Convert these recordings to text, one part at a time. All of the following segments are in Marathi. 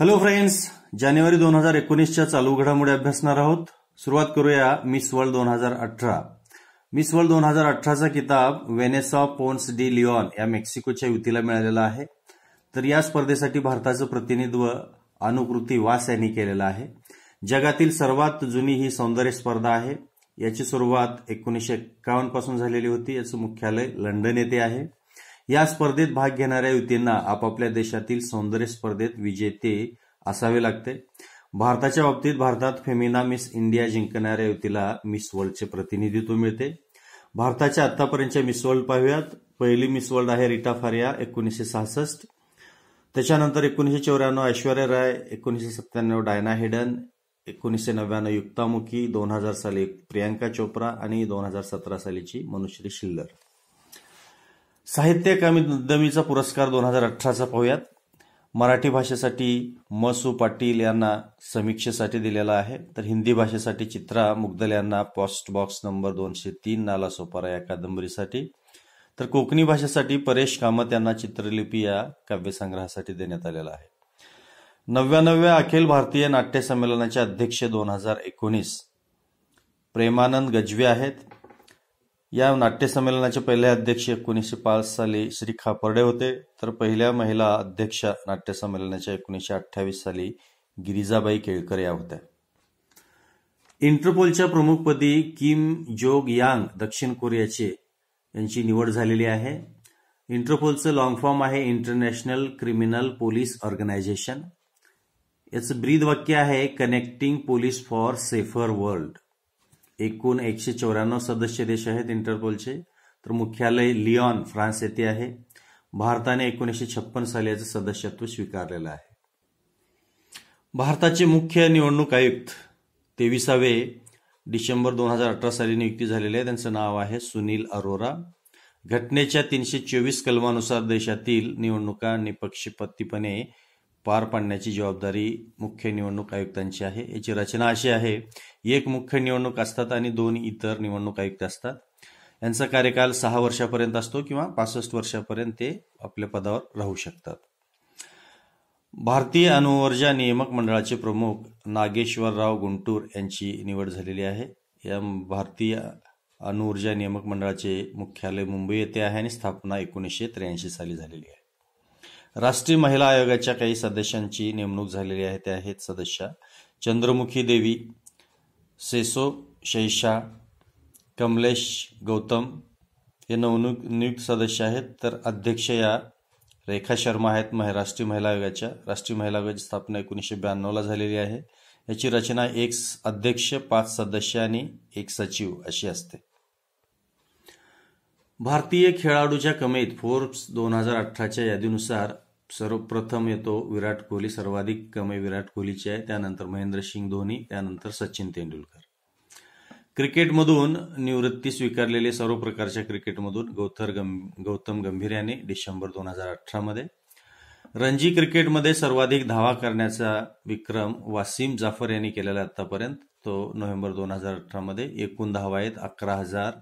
हॅलो फ्रेंड्स जानेवारी दोन हजार एकोणीसच्या चालू घडामोडी अभ्यासणार आहोत. सुरुवात करूया मिस वर्ल्ड दोन हजार अठरा. मिस वर्ल्ड दोन हजार अठराचा किताब वेनेसा पोन्स डी लिओन या मेक्सिकोच्या युतीला मिळालेला आहे. तर या स्पर्धेसाठी भारताचं प्रतिनिधित्व अनुकृती वास यांनी केलेलं आहे. जगातील सर्वात जुनी ही सौंदर्य स्पर्धा आहे. याची सुरुवात एकोणीसशे एक्कावन्नपासून झालेली होती. याचं मुख्यालय लंडन येथे आहे. या स्पर्धेत भाग घेणाऱ्या युतींना आपापल्या देशातील सौंदर्य स्पर्धेत विजेते असावे लागते. भारताच्या बाबतीत भारतात फेमिना मिस इंडिया जिंकणाऱ्या युतीला मिस वर्ल्डचे प्रतिनिधित्व मिळते. भारताच्या आतापर्यंतच्या मिस वर्ल्ड पाहूयात. पहिली मिस वर्ल्ड आहे रिटा फारिया एकोणीसशे सहासष्ट. त्याच्यानंतर एकोणीसशे चौऱ्याण्णव ऐश्वर्या राय एकोणीसशे सत्त्याण्णव डायना हेडन एकोणीसशे नव्याण्णव युक्तामुखी दोन हजार साली प्रियांका चोप्रा आणि दोन हजार सतरा सालीची मनुश्री शिल्लर. साहित्य अकादमीचा पुरस्कार दोन हजार अठराचा पाहूयात. मराठी भाषेसाठी मसू पाटील यांना समीक्षेसाठी दिलेला आहे. तर हिंदी भाषेसाठी चित्रा मुग्दल यांना पोस्ट बॉक्स नंबर दोनशे तीन नाला सोपारा या कादंबरीसाठी. तर कोकणी भाषेसाठी परेश कामत यांना चित्रलिपी या काव्यसंग्रहासाठी देण्यात आलेला आहे. नव्याण्णव्या अखिल भारतीय नाट्य संमेलनाचे अध्यक्ष दोन हजार एकोणीस प्रेमानंद गजवे आहेत. या नाट्यसंमेलनाचे पहिले अध्यक्ष एकोणीसशे पाच साली श्री खापर्डे होते. तर पहिल्या महिला अध्यक्ष नाट्यसंमेलनाच्या एकोणीसशे अठ्ठावीस साली गिरिजाबाई केळकर या होत्या. इंटरपोलच्या प्रमुखपदी किम जोग यांग दक्षिण कोरियाचे यांची निवड झालेली आहे. इंटरपोलचं लॉंग फॉर्म आहे इंटरनॅशनल क्रिमिनल पोलीस ऑर्गनायझेशन याचं ब्रीद वाक्य आहे connecting police for safer world एकूण एकशे चौऱ्याण्णव सदस्य देश आहेत इंटरपोलचे. तर मुख्यालय लिऑन फ्रान्स येथे आहे. भारताने एकोणीसशे छप्पन साली याचं सदस्यत्व स्वीकारलेलं आहे. भारताचे मुख्य निवडणूक आयुक्त तेविसावे डिसेंबर दोन हजार अठरा साली नियुक्ती झालेले आहे. त्यांचं नाव आहे सुनील अरोरा. घटनेच्या तीनशे चोवीस कलमानुसार देशातील निवडणुका निपक्षपातीपणे पार पाडण्याची जबाबदारी मुख्य निवडणूक आयुक्तांची आहे. याची रचना अशी आहे एक मुख्य निवडणूक असतात आणि दोन इतर निवडणूक आयुक्त असतात. यांचा कार्यकाल सहा वर्षापर्यंत असतो किंवा पासष्ट वर्षापर्यंत ते आपल्या पदावर राहू शकतात. भारतीय अणुऊर्जा नियामक मंडळाचे प्रमुख नागेश्वरराव गुंटूर यांची निवड झालेली आहे. या भारतीय अणुऊर्जा नियामक मंडळाचे मुख्यालय मुंबई येथे आहे आणि स्थापना एकोणीसशे त्र्याऐंशी साली झालेली आहे. राष्ट्रीय महिला आयोगाच्या काही सदस्यांची नेमणूक झालेली आहे त्या आहेत सदस्य चंद्रमुखी देवी सेसो शैशा कमलेश गौतम. हे नवनियुक्त सदस्य आहेत तर अध्यक्ष या रेखा शर्मा आहेत राष्ट्रीय महिला आयोगाच्या. राष्ट्रीय महिला आयोगाची स्थापना एकोणीसशे ब्याण्णवला झालेली आहे. याची रचना एक अध्यक्ष पाच सदस्य आणि एक सचिव अशी असते. भारतीय खेळाडूच्या कमेत फोर्ब्स दोन हजार अठराच्या यादीनुसार सर्वप्रथम येतो विराट कोहली सर्वाधिक कमाई विराट कोहलीची आहे. त्यानंतर महेंद्रसिंग धोनी त्यानंतर सचिन तेंडुलकर. क्रिकेटमधून निवृत्ती स्वीकारलेले सर्व प्रकारच्या क्रिकेटमधून गौथर गौतम गंभीर यांनी डिसेंबर दोन हजार अठरामध्ये रणजी क्रिकेटमध्ये सर्वाधिक धावा करण्याचा विक्रम वासिम जाफर यांनी केलेला आतापर्यंत. तो नोव्हेंबर दोन हजार अठरामध्ये एकूण धावा आहेत अकरा हजार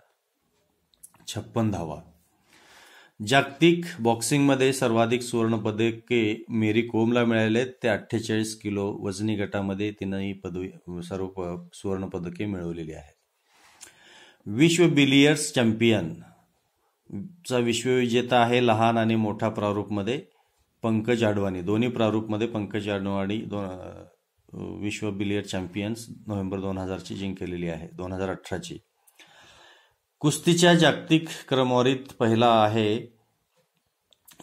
छप्पन धावा. जागतिक बॉक्सिंगमध्ये सर्वाधिक सुवर्णपदके मेरी कोमला मिळाले आहेत. ते अठ्ठेचाळीस किलो वजनी गटामध्ये तिनंही पदवी सर्व सुवर्णपदके मिळवलेली आहेत. विश्व बिलियर्स चॅम्पियन चा विश्वविजेता आहे लहान आणि मोठा प्रारूपमध्ये पंकज आडवाणी. दोन्ही प्रारूपमध्ये पंकज आडवाणी दोन विश्व बिलियर्ड चॅम्पियन्स नोव्हेंबर दोन हजारची जिंकलेली आहे दोन हजार अठराची. कुस्तीच्या जागतिक क्रमवारीत पहिला आहे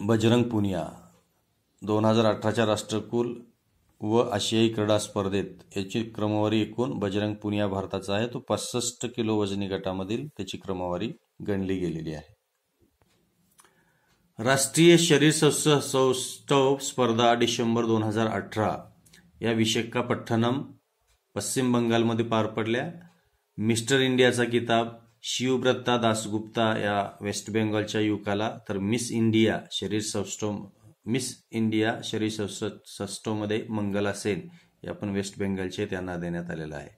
बजरंग पुनिया. दोन हजार अठराच्या राष्ट्रकुल व आशियाई क्रीडा स्पर्धेत याची क्रमवारी एकूण बजरंग पुनिया भारताचा आहे. तो पासष्ट किलो वजनी गटामधील त्याची क्रमवारी गणली गेलेली आहे. राष्ट्रीय शरीर सौष्ठव स्पर्धा डिसेंबर दोन हजार अठरा या विशाखापट्टणम पश्चिम बंगालमध्ये पार पडल्या. मिस्टर इंडियाचा किताब शिवव्रता दासगुप्ता या वेस्ट बेंगॉलच्या युवकाला तर मिस इंडिया शरीर सौष्ठव मिस इंडिया शरीर सौष्ठवमध्ये मंगला सेन या पण वेस्ट बेंगॉलचे त्यांना देण्यात आलेलं आहे.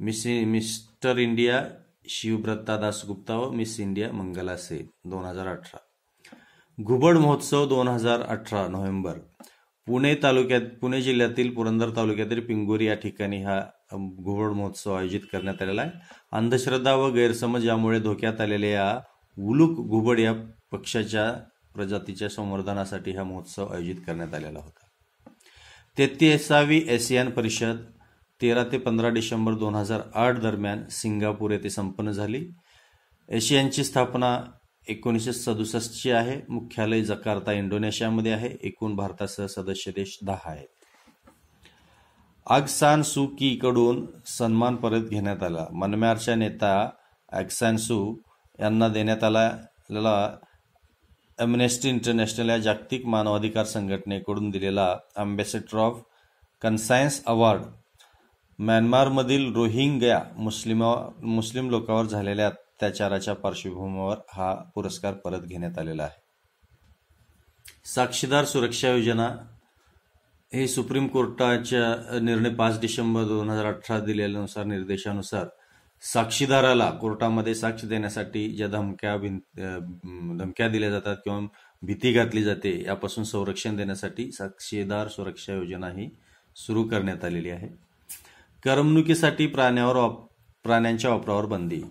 Miss Mister India Shivavrata Dasgupta व मिस इंडिया मंगला सेन दोन हजार अठरा. घुबड महोत्सव दोन हजार अठरा नोव्हेंबर. पुणे तालुक्यात पुणे जिल्ह्यातील पुरंदर तालुक्यातील पिंगोरी या ठिकाणी हा घुबड महोत्सव आयोजित करण्यात आलेला आहे. अंधश्रद्धा व गैरसमज यामुळे धोक्यात आलेल्या या उलूक घुबड या पक्षाच्या प्रजातीच्या संवर्धनासाठी हा महोत्सव आयोजित करण्यात आलेला होता. तेहतीसावी एसियान परिषद तेरा ते पंधरा डिसेंबर दोन हजार आठ दरम्यान सिंगापूर येथे संपन्न झाली. एशियनची स्थापना एकोणीसशे सदुसष्टची आहे. मुख्यालय जकार्ता इंडोनेशियामध्ये आहे. एकूण भारतासह सदस्य देश दहा आहेत. अगसान सू की कडून सन्मान परत घेण्यात आला. मनम्यारच्या नेता अगसान सू यांना देण्यात आलेला अम्नेस्टी इंटरनॅशनल या जागतिक मानवाधिकार संघटनेकडून दिलेला अँबॅसेडर ऑफ कन्सायन्स अवॉर्ड म्यानमारमधील रोहिंग्या मुस्लिम मुस्लिम लोकांवर झालेल्या अत्याचाराच्या पार्श्वभूमीवर हा पुरस्कार परत घेण्यात आलेला आहे. साक्षीदार सुरक्षा योजना हे सुप्रीम कोर्टाच्या निर्णय पाच डिसेंबर दोन हजार अठरा दिलेल्यानुसार निर्देशानुसार साक्षीदाराला कोर्टामध्ये साक्ष देण्यासाठी ज्या धमक्या धमक्या दिल्या जातात किंवा भीती घातली जाते यापासून संरक्षण देण्यासाठी साक्षीदार सुरक्षा योजना ही सुरू करण्यात आलेली आहे. करमणुकीसाठी प्राण्यावर प्राण्यांच्या वापरावर बंदी.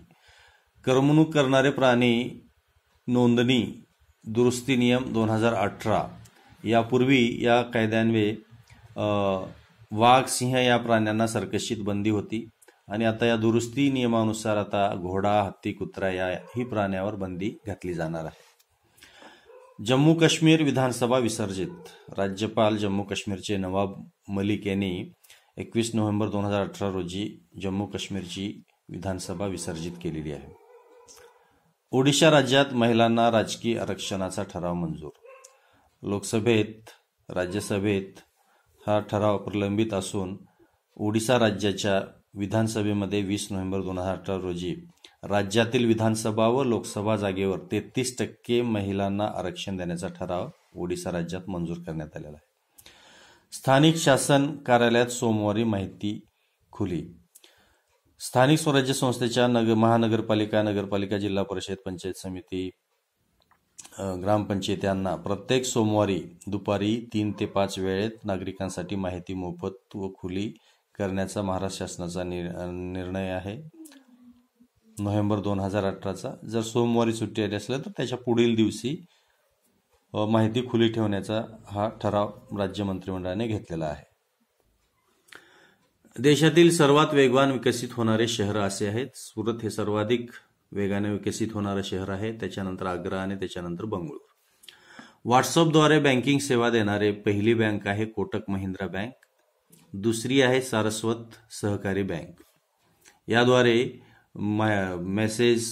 करमणूक करणारे प्राणी नोंदणी दुरुस्ती नियम दोन हजार अठरा. यापूर्वी या कायद्यान्वये वाघ सिंह या प्राण्यांना सर्कशीत बंदी होती. आणि आता या दुरुस्ती नियमानुसार आता घोडा हत्ती कुत्रा या ही प्राण्यावर बंदी घातली जाणार आहे. जम्मू काश्मीर विधानसभा विसर्जित. राज्यपाल जम्मू काश्मीरचे नवाब मलिक यांनी एकवीस नोव्हेंबर दोन हजार अठरा रोजी जम्मू काश्मीरची विधानसभा विसर्जित केलेली आहे. ओडिशा राज्यात महिलांना राजकीय आरक्षणाचा ठराव मंजूर. लोकसभेत राज्यसभेत हा ठराव प्रलंबित असून ओडिसा राज्याच्या विधानसभेमध्ये वीस नोव्हेंबर दोन हजार अठरा रोजी राज्यातील विधानसभा व लोकसभा जागेवर तेहतीस टक्के महिलांना आरक्षण देण्याचा ठराव ओडिसा राज्यात मंजूर करण्यात आलेला आहे. स्थानिक शासन कार्यालयात सोमवारी माहिती खुली. स्थानिक स्वराज्य संस्थेच्या नगर महानगरपालिका नगरपालिका जिल्हा परिषद पंचायत समिती ग्रामपंचायत्यांना प्रत्येक सोमवारी दुपारी तीन ते पाच वेळेत नागरिकांसाठी माहिती मोफत व खुली करण्याचा महाराष्ट्र शासनाचा निर्णय आहे. नोव्हेंबर दोन हजार अठराचा. जर सोमवारी सुट्टी आली असलं तर त्याच्या पुढील दिवशी माहिती खुली ठेवण्याचा हा ठराव राज्य मंत्रिमंडळाने घेतलेला आहे. देशातील सर्वात वेगवान विकसित होणारे शहर असे आहेत. सुरत हे सर्वाधिक वेगाने विकसित होणारं शहर आहे त्याच्यानंतर आग्रा आणि त्याच्यानंतर बंगळूर. व्हॉट्सअपद्वारे बँकिंग सेवा देणारे पहिली बँक आहे कोटक महिंद्रा बँक. दुसरी आहे सारस्वत सहकारी बँक. याद्वारे मेसेज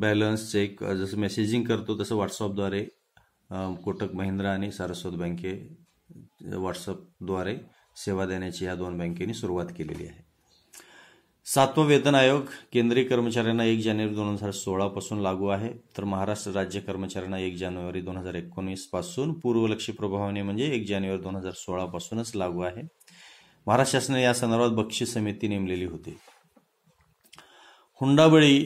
बॅलन्स चेक जसं मेसेजिंग करतो तसं व्हॉट्सअपद्वारे कोटक महिंद्रा आणि सारस्वत बँके व्हॉट्सअपद्वारे सेवा देण्याची या दोन बँकेनी सुरुवात केलेली आहे. सातवं वेतन आयोग केंद्रीय कर्मचाऱ्यांना एक जानेवारी दोन हजार सोळापासून लागू आहे. तर महाराष्ट्र राज्य कर्मचाऱ्यांना एक जानेवारी दोन हजार एकोणीसपासून पूर्वलक्षी प्रभावाने म्हणजे एक जानेवारी दोन हजार सोळापासूनच लागू आहे. महाराष्ट्र शासनाने या संदर्भात बक्षीस समिती नेमलेली होती. हुंडाबळी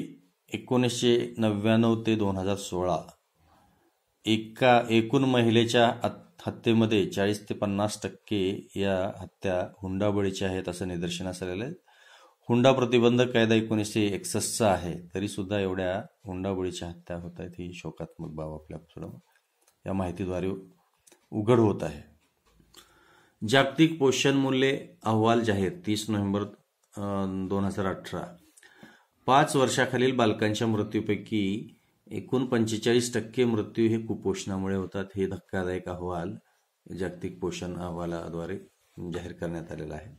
एकोणीसशे नव्याण्णव ते दोन हजार सोळा एका एकूण महिलेच्या हत्येमध्ये चाळीस ते पन्नास टक्के या हत्या हुंडाबळीच्या आहेत असं निदर्शनास आलेलं आहे. हुंडा प्रतिबंधक कायदा एकोणीसशे एकसष्टचा आहे तरी सुद्धा एवढ्या हुंडाबळीच्या हत्या होत आहेत ही शोकात्मक बाब आपल्या या माहितीद्वारे उघड होत आहे. जागतिक पोषण मूल्ये अहवाल जाहीर तीस नोव्हेंबर दोन हजार अठरा. पाच वर्षाखालील बालकांच्या मृत्यूपैकी एकूण पंचेचाळीस टक्के मृत्यू हे कुपोषणामुळे होतात. हे धक्कादायक अहवाल जागतिक पोषण अहवालाद्वारे जाहीर करण्यात आलेला आहे.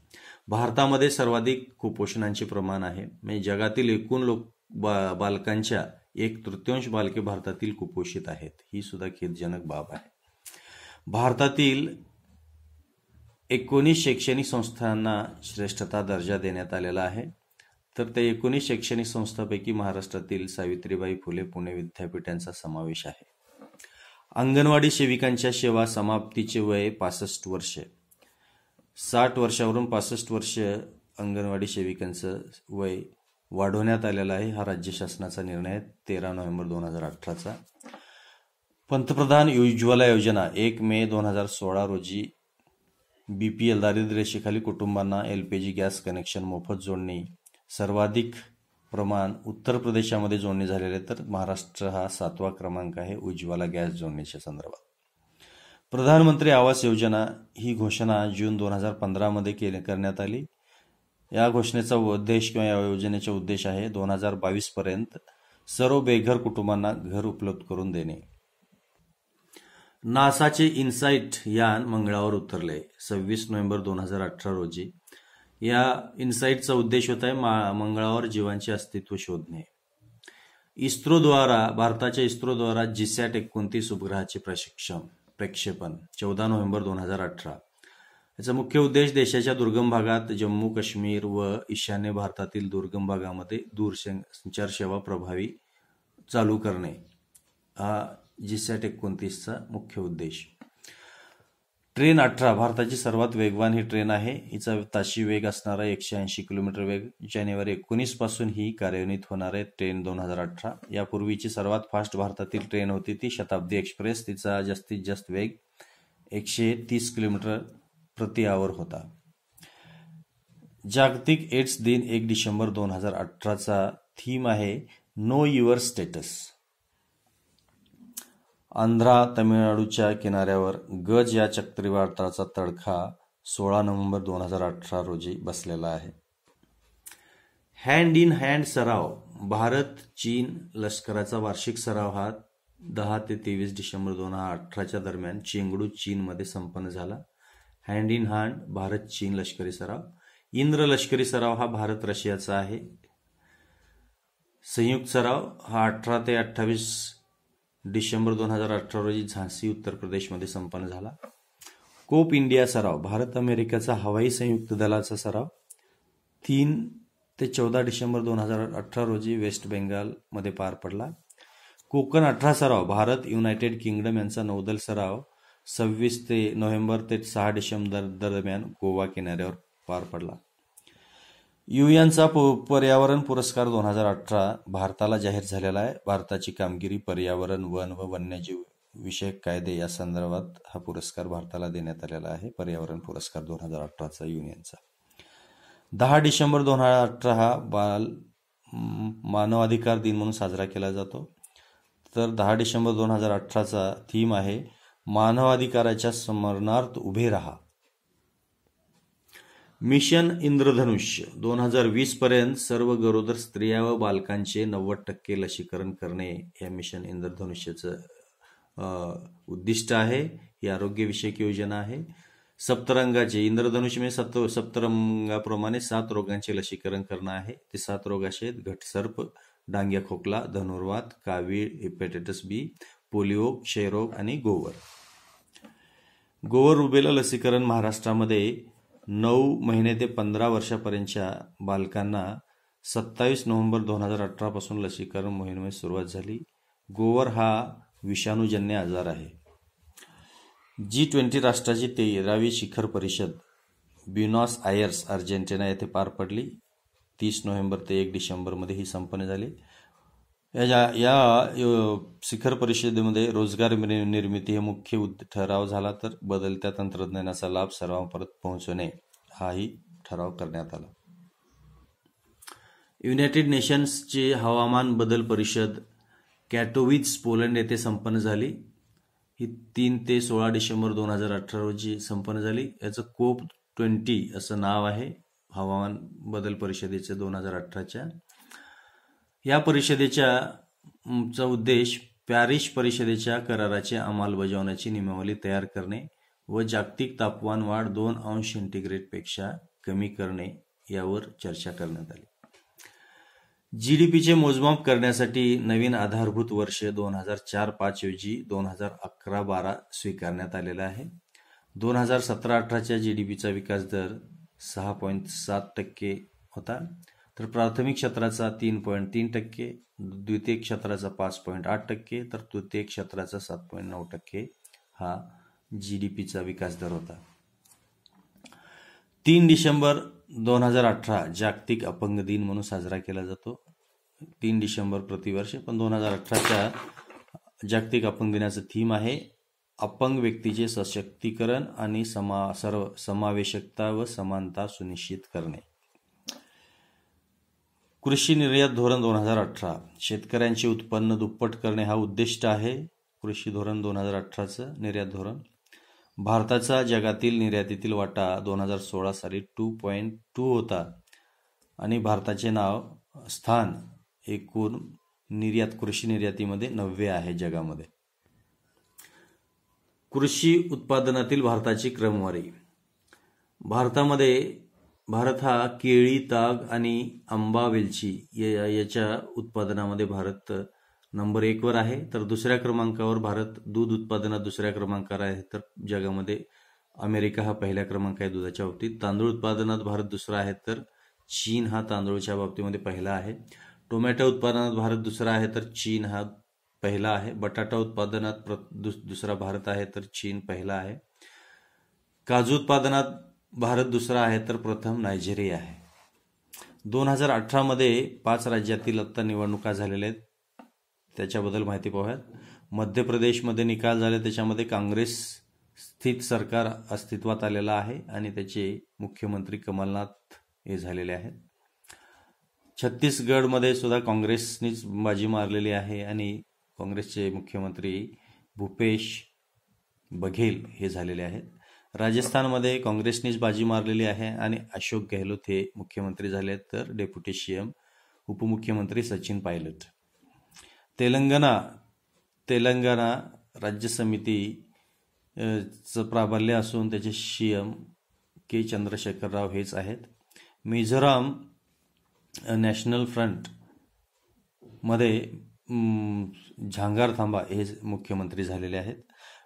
भारतामध्ये सर्वाधिक कुपोषणांचे प्रमाण आहे. म्हणजे जगातील एकूण लोक बा बालकांच्या एक तृतीयांश बालके भारतातील कुपोषित आहेत. ही सुद्धा खेदजनक बाब आहे. भारतातील एकोणीस शैक्षणिक संस्थांना श्रेष्ठता दर्जा देण्यात आलेला आहे. तर त्या एकोणीस शैक्षणिक संस्थांपैकी महाराष्ट्रातील सावित्रीबाई फुले पुणे विद्यापीठांचा समावेश आहे. अंगणवाडी सेविकांच्या सेवा समाप्तीचे वय पासष्ट वर्षे. साठ वर्षावरून पासष्ट वर्ष अंगणवाडी सेविकांचं वय वाढवण्यात आलेलं आहे. हा राज्य शासनाचा निर्णय आहे. तेरा नोव्हेंबर दोन हजार अठराचा. पंतप्रधान उज्ज्वला योजना. एक मे दोन हजार सोळा रोजी बी पी दारिद्र्य दारिद्र्यरेषेखाली कुटुंबांना L P G gas connection मोफत जोडणी. सर्वाधिक प्रमाण उत्तर प्रदेशामध्ये जोडणी झालेले तर महाराष्ट्र हा सातवा क्रमांक आहे उज्ज्वला गॅस जोडणीच्या संदर्भात. प्रधानमंत्री आवास योजना ही घोषणा जून दोन हजार पंधरामध्ये केले करण्यात आली. या घोषणेचा उद्देश किंवा या योजनेचा उद्देश आहे दोन हजार बावीसपर्यंत सर्व बेघर कुटुंबांना घर उपलब्ध करून देणे. नासाचे इन्साइट यान मंगळावर उतरले सव्वीस नोव्हेंबर दोन हजार अठरा रोजी. या इन्साइटचा उद्देश होता आहे मंगळावर जीवांचे अस्तित्व शोधणे. इस्रोद्वारा भारताच्या इस्रोद्वारा जिसॅट एकोणतीस उपग्रहाचे प्रशिक्षण. प्रक्षेपण चौदा नोव्हेंबर दोन हजार अठरा. याचा मुख्य उद्देश देशाच्या दुर्गम भागात जम्मू काश्मीर व ईशान्य भारतातील दुर्गम भागामध्ये दूरसंचार सेवा प्रभावी चालू करणे हा जिसॅट एकोणतीसचा मुख्य उद्देश. ट्रेन अठरा भारताची सर्वात वेगवान ही ट्रेन आहे. हिचा ताशी वेग असणारा एकशे ऐंशी किलोमीटर वेग. जानेवारी एकोणीसपासून ही कार्यान्वित होणार आहे ट्रेन दोन हजार अठरा. यापूर्वीची सर्वात फास्ट भारतातील ट्रेन होती ती शताब्दी एक्सप्रेस. तिचा जास्तीत जास्त वेग एकशे तीस किलोमीटर प्रति आवर होता. जागतिक एड्स दिन एक डिसेंबर दोन हजार अठराचा थीम आहे नो युअर स्टेटस. आंध्रा तमिळनाडूच्या किनाऱ्यावर गज या चक्रीवादळाचा तडखा सोळा नोव्हेंबर दोन हजार अठरा रोजी बसलेला आहे. हँड इन हँड सराव भारत चीन लष्कराचा वार्षिक सराव हा दहा ते तेवीस डिसेंबर दोन हजार अठराच्या दरम्यान चेंगडू चीनमध्ये संपन्न झाला. हँड इन हँड भारत चीन लष्करी सराव. इंद्र लष्करी सराव हा भारत रशियाचा आहे. संयुक्त सराव हा अठरा ते अठ्ठावीस डिसेंबर दोन हजार अठरा रोजी झांसी उत्तर प्रदेशमध्ये संपन्न झाला. कोप इंडिया सराव भारत अमेरिकेचा हवाई संयुक्त दलाचा सराव. तीन ते चौदा डिसेंबर दोन हजार अठरा रोजी वेस्ट बेंगालमध्ये पार पडला. कोकण अठरा सराव भारत युनायटेड किंगडम यांचा नौदल सराव. सव्वीस ते नोव्हेंबर ते सहा डिसेंबर दरम्यान गोवा किनाऱ्यावर पार पडला. युएनचा पर्यावरण पुरस्कार दोन हजार अठरा भारताला जाहीर झालेला आहे. भारताची कामगिरी पर्यावरण वन व वन्यजीव विषयक कायदे या संदर्भात हा पुरस्कार भारताला देण्यात आलेला आहे. पर्यावरण पुरस्कार दोन हजार अठराचा युनियनचा. दहा डिसेंबर दोन हजार अठरा हा बाल मानवाधिकार दिन म्हणून साजरा केला जातो. तर दहा डिसेंबर दोन हजार अठराचा थीम आहे मानवाधिकाराच्या स्मरणार्थ उभे राहा. मिशन इंद्रधनुष्य. दोन हजार वीस पर्यंत सर्व गरोदर स्त्रिया व बालकांचे नव्वद टक्के लसीकरण करणे या मिशन इंद्रधनुष्याचं उद्दिष्ट आहे. ही आरोग्यविषयक योजना आहे. सप्तरंगाचे इंद्रधनुष्य म्हणजे सप्त सप्तरंगाप्रमाणे सात रोगांचे लसीकरण करणं आहे. ते सात रोग असे घटसर्प डांग्या खोकला धनुर्वात कावीळ हेपॅटायटिस बी पोलिओ क्षयरोग आणि गोवर. गोवर रुबेला लसीकरण महाराष्ट्रामध्ये नऊ महिने ते पंधरा वर्षापर्यंतच्या बालकांना सत्तावीस नोव्हेंबर दोन हजार अठरापासून लसीकरण मोहिमेस सुरुवात झाली. गोवर हा विषाणूजन्य आजार आहे. जी ट्वेंटी राष्ट्राची तेरावी शिखर परिषद ब्युनॉस आयर्स अर्जेंटिना येथे पार पडली. तीस नोव्हेंबर ते एक डिसेंबरमध्ये ही संपन्न झाली. या या शिखर परिषदेमध्ये रोजगार निर्मिती हे मुख्य ठराव झाला तर बदलत्या तंत्रज्ञानाचा लाभ सर्वांपर्यंत पोहोचवणे हाही ठराव करण्यात आला. युनायटेड नेशन्सची हवामान बदल परिषद कॅटोविज पोलंड येथे संपन्न झाली. ही तीन ते सोळा डिसेंबर दोन हजार अठरा रोजी संपन्न झाली. याचं कोप ट्वेंटी असं नाव आहे. हवामान बदल परिषदेचं दोन हजार अठराच्या. या परिषदेच्या चा उद्देश पॅरिस परिषदेच्या कराराची अंमलबजावण्याची नियमावली तयार करणे व जागतिक तापमान वाढ दोन अंशपेक्षा कमी करणे यावर चर्चा करण्यात आली. जीडीपीचे मोजमाप करण्यासाठी नवीन आधारभूत वर्ष दोन हजार चार पाच ऐवजी दोन हजार अकरा बारा स्वीकारण्यात आलेला आहे. दोन हजार सतरा अठराच्या जीडीपीचा विकास दर सहा पॉईंट सात टक्के होता. तर प्राथमिक क्षेत्राचा तीन पॉईंट तीन टक्के द्वितीय क्षेत्राचा पाच पॉईंट आठ टक्के तर तृतीय क्षेत्राचा सात पॉईंट नऊ टक्के हा जी डी पीचा विकास दर होता. तीन डिसेंबर दोन हजार अठरा जागतिक अपंग दिन म्हणून साजरा केला जातो. तीन डिसेंबर प्रतिवर्ष पण दोन हजार अठराच्या जागतिक अपंग दिनाचं थीम आहे अपंग व्यक्तीचे सशक्तीकरण आणि समा सर्व समावेशकता व समानता सुनिश्चित करणे. कृषी निर्यात धोरण दोन हजार अठरा. शेतकऱ्यांचे उत्पन्न दुप्पट करणे हा उद्दिष्ट आहे. कृषी धोरण दोन हजार अठराचं निर्यात धोरण. भारताचा जगातील निर्यातीतील वाटा दोन हजार सोळा साली टू पॉईंट टू होता. आणि भारताचे नाव स्थान एकूण निर्यात कृषी निर्यातीमध्ये नववे आहे जगामध्ये. कृषी उत्पादनातील भारताची क्रमवारी. भारतामध्ये भारत हा केळी ताग आणि आंबा वेलची याच्या उत्पादनामध्ये भारत नंबर एकवर आहे. तर दुसऱ्या क्रमांकावर भारत दूध उत्पादनात दुसऱ्या क्रमांकावर आहे. तर जगामध्ये अमेरिका हा पहिल्या क्रमांक आहे दुधाच्या बाबतीत. तांदूळ उत्पादनात भारत दुसरा आहे तर चीन हा तांदूळच्या बाबतीमध्ये पहिला आहे. टोमॅटो उत्पादनात भारत दुसरा आहे तर चीन हा पहिला आहे. बटाटा उत्पादनात दुसरा भारत आहे तर चीन पहिला आहे. काजू उत्पादनात भारत दुसरा आहे तर प्रथम नायजेरिया आहे. दोन हजार अठरामध्ये पाच राज्यातील आत्ता निवडणुका झालेल्या आहेत. त्याच्याबद्दल माहिती पाहूयात. मध्य प्रदेशमध्ये निकाल झाले त्याच्यामध्ये काँग्रेस स्थित सरकार अस्तित्वात आलेलं आहे आणि त्याचे मुख्यमंत्री कमलनाथ हे झालेले आहेत. छत्तीसगडमध्ये सुद्धा काँग्रेसनीच बाजी मारलेली आहे आणि काँग्रेसचे मुख्यमंत्री भूपेश बघेल हे झालेले आहेत. राजस्थानमध्ये काँग्रेसनेच बाजी मारलेली आहे आणि अशोक गेहलोत हे मुख्यमंत्री झाले तर डेप्युटी सीएम उपमुख्यमंत्री सचिन पायलट. तेलंगणा तेलंगणा राज्य समिती चं प्राबल्य असून त्याचे सीएम के चंद्रशेखर राव हेच आहेत. मिझोराम नॅशनल फ्रंटमध्ये झांगार थांबा हे मुख्यमंत्री झालेले आहेत.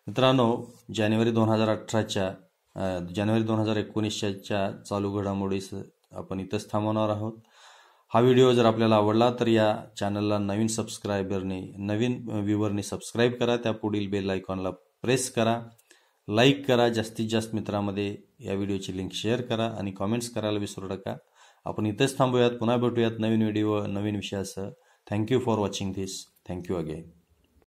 मित्रांनो जानेवारी दोन हजार अठराच्या जानेवारी दोन हजार एकोणीसच्या चालू घडामोडीस आपण इथंच थांबवणार आहोत. हा व्हिडिओ जर आपल्याला आवडला तर या चॅनलला नवीन सबस्क्रायबरने नवीन व्ह्युअरने सबस्क्राईब करा. त्या पुढील बेल आयकॉनला प्रेस करा. लाईक करा. जास्तीत जास्त मित्रांमध्ये या व्हिडिओची लिंक शेअर करा आणि कॉमेंट्स करायला विसरू नका. आपण इथेच थांबूयात. पुन्हा भेटूयात नवीन व्हिडिओ नवीन विषयासह. Thank you for watching this thank you again